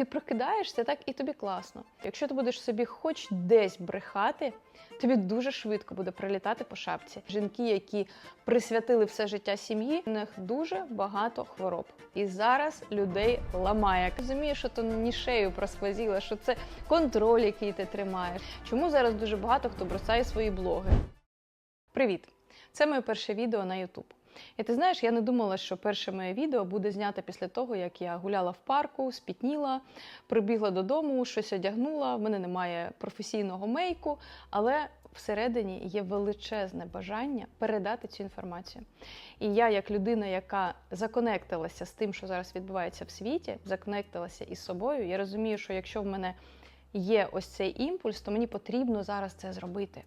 Ти прокидаєшся, так і тобі класно. Якщо ти будеш собі хоч десь брехати, тобі дуже швидко буде прилітати по шапці. Жінки, які присвятили все життя сім'ї, у них дуже багато хвороб. І зараз людей ламає. Розумієш, що то не шею просквозіло, що це контроль, який ти тримаєш. Чому зараз дуже багато хто бросає свої блоги? Привіт! Це моє перше відео на YouTube. І ти знаєш, я не думала, що перше моє відео буде знято після того, як я гуляла в парку, спітніла, прибігла додому, щось одягнула. В мене немає професійного мейку, але всередині є величезне бажання передати цю інформацію. І я, як людина, яка законектилася з тим, що зараз відбувається в світі, законектилася із собою, я розумію, що якщо в мене є ось цей імпульс, то мені потрібно зараз це зробити.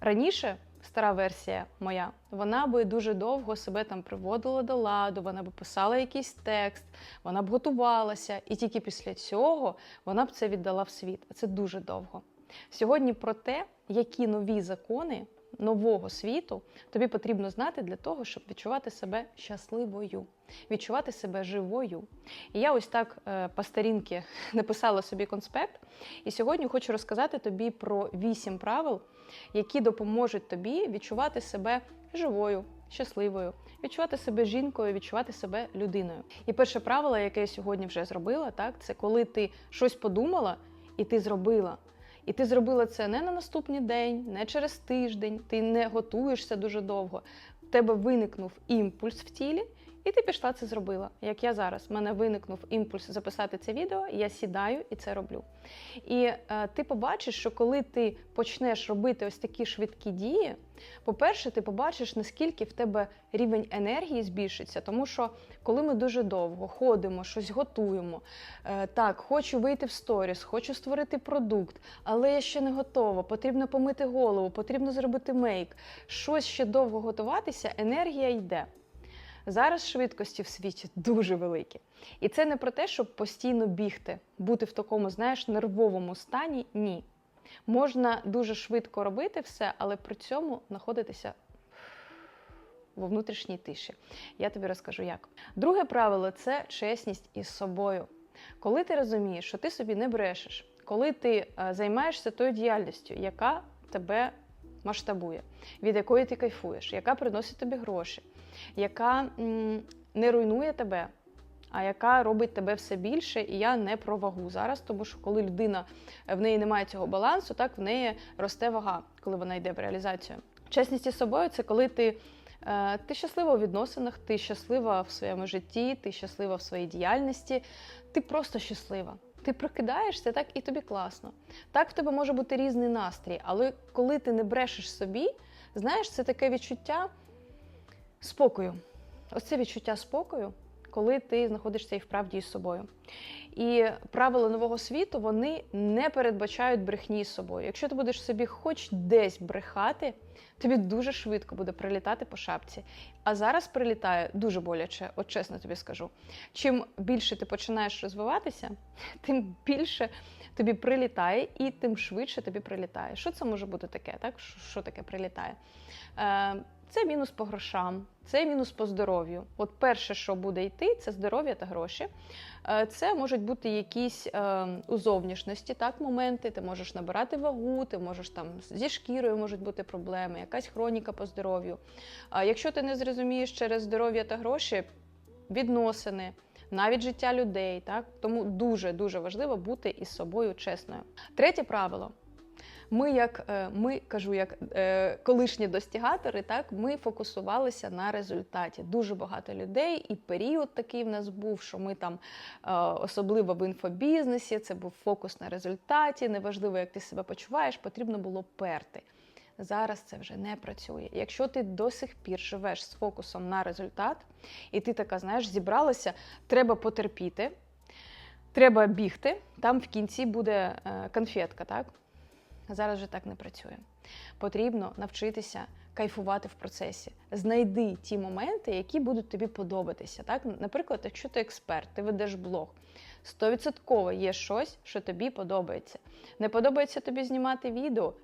Раніше стара версія моя, вона би дуже довго себе там приводила до ладу, вона би писала якийсь текст, вона б готувалася, і тільки після цього вона б це віддала в світ. А це дуже довго. Сьогодні про те, які нові закони нового світу тобі потрібно знати для того, щоб відчувати себе щасливою, відчувати себе живою. І я ось так е, по старінки написала собі конспект. І сьогодні хочу розказати тобі про вісім правил, які допоможуть тобі відчувати себе живою, щасливою, відчувати себе жінкою, відчувати себе людиною. І перше правило, яке я сьогодні вже зробила, так це коли ти щось подумала і ти зробила. І ти зробила це не на наступний день, не через тиждень, ти не готуєшся дуже довго. В тебе виникнув імпульс в тілі, і ти пішла це зробила. Як я зараз, в мене виникнув імпульс записати це відео, я сідаю і це роблю. І е, ти побачиш, що коли ти почнеш робити ось такі швидкі дії, по-перше, ти побачиш, наскільки в тебе рівень енергії збільшиться, тому що коли ми дуже довго ходимо, щось готуємо, е, так, хочу вийти в сторіс, хочу створити продукт, але я ще не готова, потрібно помити голову, потрібно зробити мейк, щось ще довго готуватися, енергія йде. Зараз швидкості в світі дуже великі. І це не про те, щоб постійно бігти, бути в такому, знаєш, нервовому стані. Ні. Можна дуже швидко робити все, але при цьому знаходитися во внутрішній тиші. Я тобі розкажу як. Друге правило це чесність із собою. Коли ти розумієш, що ти собі не брешеш, коли ти е, займаєшся тою діяльністю, яка тебе масштабує, від якої ти кайфуєш, яка приносить тобі гроші, яка не руйнує тебе, а яка робить тебе все більше, і я не про вагу зараз, тому що коли людина в неї немає цього балансу, так в неї росте вага, коли вона йде в реалізацію. Чесність із собою це коли ти. е, Ти щаслива у відносинах, ти щаслива в своєму житті, ти щаслива в своїй діяльності, ти просто щаслива. Ти прокидаєшся, так і тобі класно. Так в тебе може бути різний настрій, але коли ти не брешеш собі, знаєш, це таке відчуття спокою. Ось це відчуття спокою, коли ти знаходишся і вправді із собою. І правила нового світу вони не передбачають брехні з собою. Якщо ти будеш собі хоч десь брехати, тобі дуже швидко буде прилітати по шапці. А зараз прилітає дуже боляче, от чесно тобі скажу. Чим більше ти починаєш розвиватися, тим більше тобі прилітає і тим швидше тобі прилітає. Що це може бути таке? Так? Що таке прилітає? Е, Це мінус по грошам, це мінус по здоров'ю. От перше, що буде йти, це здоров'я та гроші. Е, Це можуть бути якісь е, у зовнішності так, моменти. Ти можеш набирати вагу, ти можеш там зі шкірою можуть бути проблеми, якась хроніка по здоров'ю. А якщо ти не зрозумієш через здоров'я та гроші, відносини. Навіть життя людей, так тому дуже дуже важливо бути із собою чесною. Третє правило. Ми, як е, ми кажу, як е, колишні достігатори, так ми фокусувалися на результаті. Дуже багато людей, і період такий в нас був, що ми там е, особливо в інфобізнесі, це був фокус на результаті. Неважливо, як ти себе почуваєш, потрібно було перти. Зараз це вже не працює. Якщо ти до сих пір живеш з фокусом на результат, і ти така, знаєш, зібралася, треба потерпіти, треба бігти, там в кінці буде конфетка, так? Зараз вже так не працює. Потрібно навчитися кайфувати в процесі. Знайди ті моменти, які будуть тобі подобатися. Так? Наприклад, якщо ти експерт, ти ведеш блог, стовідсотково є щось, що тобі подобається. Не подобається тобі знімати відео,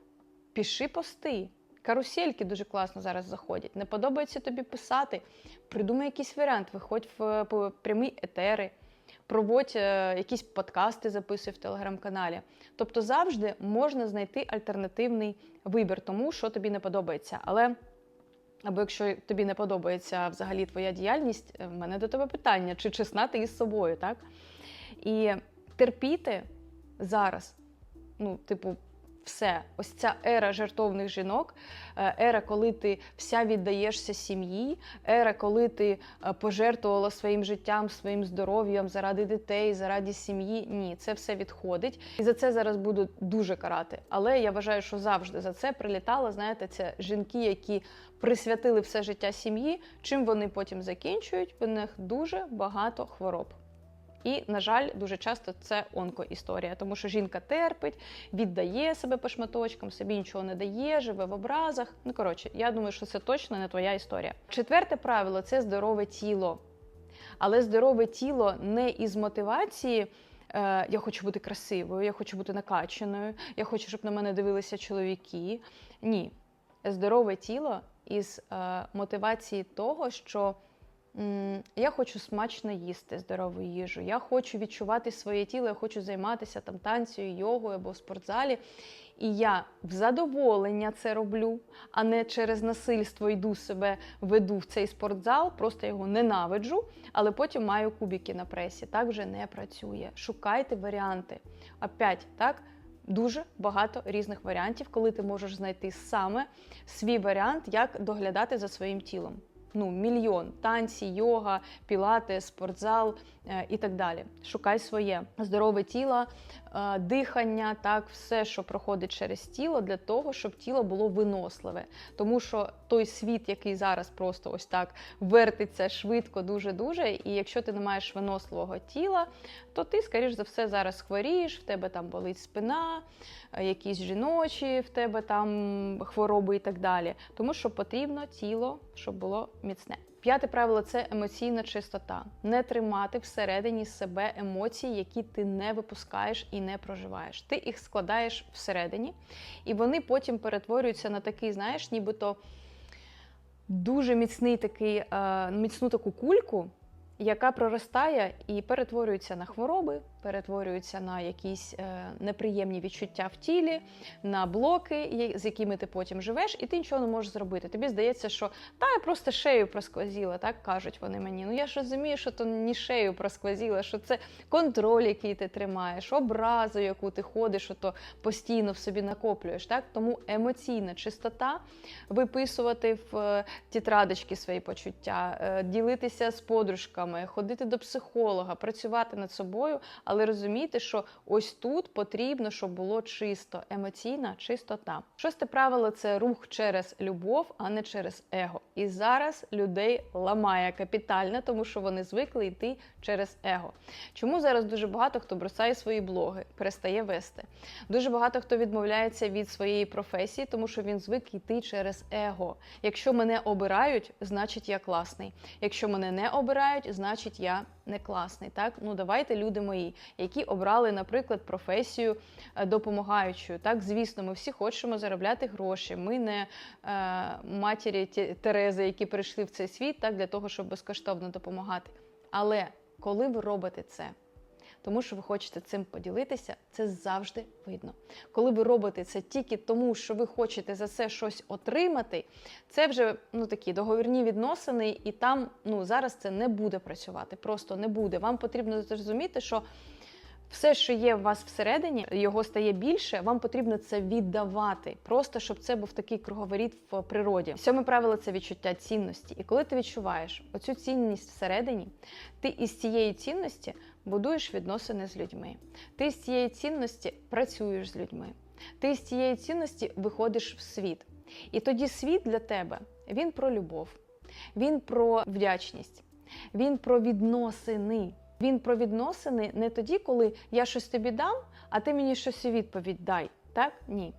пиши пости. Карусельки дуже класно зараз заходять. Не подобається тобі писати, придумай якийсь варіант, виходь в е, прямі етери, проводь е, якісь подкасти, записуй в телеграм-каналі. Тобто завжди можна знайти альтернативний вибір тому, що тобі не подобається. Але або якщо тобі не подобається взагалі твоя діяльність, е, в мене до тебе питання, чи чесна ти із собою, так? І терпіти зараз, ну, типу, все, ось ця ера жертовних жінок, е, ера, коли ти вся віддаєшся сім'ї, ера, коли ти е, пожертвувала своїм життям, своїм здоров'ям заради дітей, заради сім'ї. Ні, це все відходить. І за це зараз буду дуже карати. Але я вважаю, що завжди за це прилітало, знаєте, це жінки, які присвятили все життя сім'ї. Чим вони потім закінчують? В них дуже багато хвороб. І, на жаль, дуже часто це онкоісторія, тому що жінка терпить, віддає себе по шматочкам, собі нічого не дає, живе в образах. Ну коротше, я думаю, що це точно не твоя історія. Четверте правило це здорове тіло. Але здорове тіло не із мотивації. е, Я хочу бути красивою, я хочу бути накачаною, я хочу, щоб на мене дивилися чоловіки. Ні, здорове тіло із е, мотивації того, що Я хочу смачно їсти здорову їжу. Я хочу відчувати своє тіло, я хочу займатися там танцею, йогою або в спортзалі. І я в задоволення це роблю, а не через насильство йду себе, веду в цей спортзал, просто його ненавиджу, але потім маю кубики на пресі. Так вже не працює. Шукайте варіанти. Опять, так? Дуже багато різних варіантів, коли ти можеш знайти саме свій варіант, як доглядати за своїм тілом ну, мільйон танці, йога, пілати, спортзал е, і так далі. Шукай своє здорове тіло, е, дихання, так, все, що проходить через тіло, для того, щоб тіло було виносливе. Тому що той світ, який зараз просто ось так вертиться швидко, дуже-дуже. І якщо ти не маєш виносливого тіла, то ти, скоріш за все, зараз хворієш, в тебе там болить спина, е, якісь жіночі, в тебе там хвороби і так далі. Тому що потрібно тіло, щоб було міцне. П'яте правило це емоційна чистота. Не тримати всередині себе емоції, які ти не випускаєш і не проживаєш. Ти їх складаєш всередині, і вони потім перетворюються на такий, знаєш, нібито дуже міцний такий, е, міцну таку кульку, яка проростає і перетворюється на хвороби, перетворюється на якісь е, неприємні відчуття в тілі, на блоки, з якими ти потім живеш, і ти нічого не можеш зробити. Тобі здається, що та я просто шею просквозіла, так кажуть вони мені. Ну я ж розумію, що то не шею просквозіла, що це контроль, який ти тримаєш, образу, яку ти ходиш, що то постійно в собі накоплюєш. Так тому емоційна чистота, виписувати в е, тетрадочки свої почуття, е, ділитися з подружками, ходити до психолога, працювати над собою, але розуміти, що ось тут потрібно, щоб було чисто, емоційна чистота. Шосте правило це рух через любов, а не через его. І зараз людей ламає капітально, тому що вони звикли йти через его. Чому зараз дуже багато хто бросає свої блоги, перестає вести? Дуже багато хто відмовляється від своєї професії, тому що він звик йти через его. Якщо мене обирають, значить я класний. Якщо мене не обирають, значить я не класний. Так, ну давайте, люди мої, які обрали, наприклад, професію е, допомагаючою. Так, звісно, ми всі хочемо заробляти гроші. Ми не е, матері Терези, які прийшли в цей світ, так для того, щоб безкоштовно допомагати. Але коли ви робите це, тому що ви хочете цим поділитися, це завжди видно. Коли ви робите це тільки тому, що ви хочете за це щось отримати, це вже ну такі договірні відносини, і там ну зараз це не буде працювати. Просто не буде. Вам потрібно зрозуміти, що все, що є в вас всередині, його стає більше. Вам потрібно це віддавати, просто щоб це був такий круговоріт в природі. Сьоме правило це відчуття цінності. І коли ти відчуваєш оцю цінність всередині, ти із цієї цінності будуєш відносини з людьми. Ти з цієї цінності працюєш з людьми. Ти з цієї цінності виходиш в світ. І тоді світ для тебе він про любов, він про вдячність, він про відносини. Він про відносини не тоді, коли я щось тобі дам, а ти мені щось у відповідь дай. Так? Ні.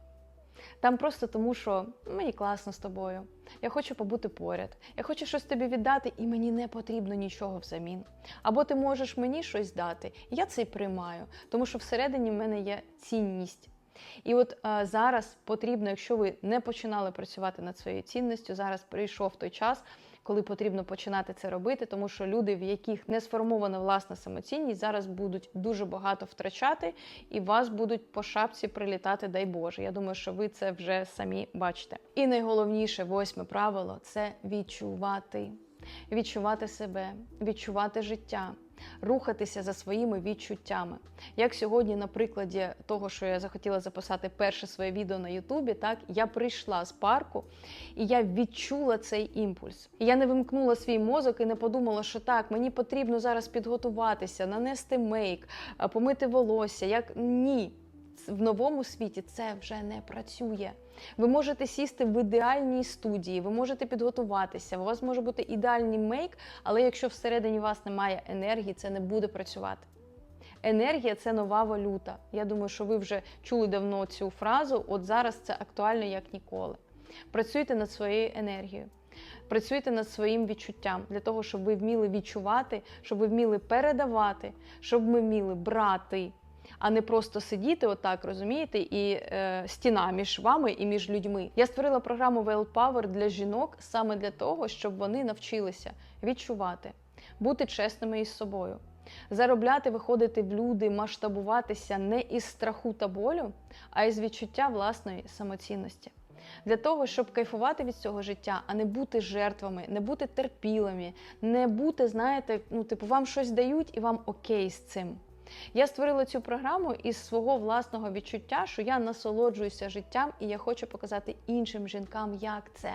Там просто тому, що мені класно з тобою. Я хочу побути поряд. Я хочу щось тобі віддати, і мені не потрібно нічого взамін. Або ти можеш мені щось дати, і я це й приймаю, тому що всередині в мене є цінність. І от е, зараз потрібно, якщо ви не починали працювати над своєю цінністю, зараз прийшов той час, коли потрібно починати це робити, тому що люди, в яких не сформована власна самоцінність, зараз будуть дуже багато втрачати, і вас будуть по шапці прилітати, дай Боже. Я думаю, що ви це вже самі бачите. І найголовніше, восьме правило це відчувати. Відчувати себе, відчувати життя, рухатися за своїми відчуттями. Як сьогодні, на прикладі того, що я захотіла записати перше своє відео на Ютубі, так я прийшла з парку і я відчула цей імпульс. І я не вимкнула свій мозок і не подумала, що так, мені потрібно зараз підготуватися, нанести мейк, помити волосся. Як ні, в новому світі це вже не працює. Ви можете сісти в ідеальній студії, ви можете підготуватися. У вас може бути ідеальний мейк, але якщо всередині вас немає енергії, це не буде працювати. Енергія це нова валюта. Я думаю, що ви вже чули давно цю фразу. От зараз це актуально як ніколи. Працюйте над своєю енергією. Працюйте над своїм відчуттям для того, щоб ви вміли відчувати, щоб ви вміли передавати, щоб ми вміли брати, а не просто сидіти отак, розумієте, і е, стіна між вами і між людьми. Я створила програму Well Power для жінок саме для того, щоб вони навчилися відчувати, бути чесними із собою. Заробляти, виходити в люди, масштабуватися не із страху та болю, а із відчуття власної самоцінності. Для того, щоб кайфувати від цього життя, а не бути жертвами, не бути терпілими, не бути, знаєте, ну, типу, вам щось дають і вам окей з цим. Я створила цю програму із свого власного відчуття, що я насолоджуюся життям і я хочу показати іншим жінкам, як це.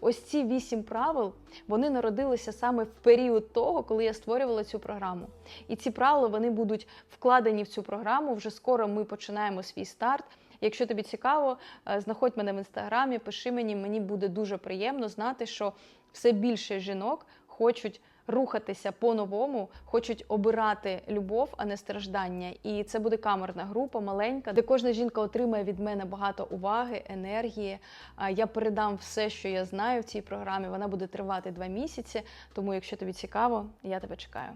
Ось ці вісім правил вони народилися саме в період того, коли я створювала цю програму. І ці правила вони будуть вкладені в цю програму. Вже скоро ми починаємо свій старт. Якщо тобі цікаво, е, знаходь мене в інстаграмі, пиши мені, мені буде дуже приємно знати, що все більше жінок хочуть рухатися по-новому, хочуть обирати любов, а не страждання. І це буде камерна група, маленька, де кожна жінка отримає від мене багато уваги, енергії. Я передам все, що я знаю в цій програмі. Вона буде тривати два місяці. Тому, якщо тобі цікаво, я тебе чекаю.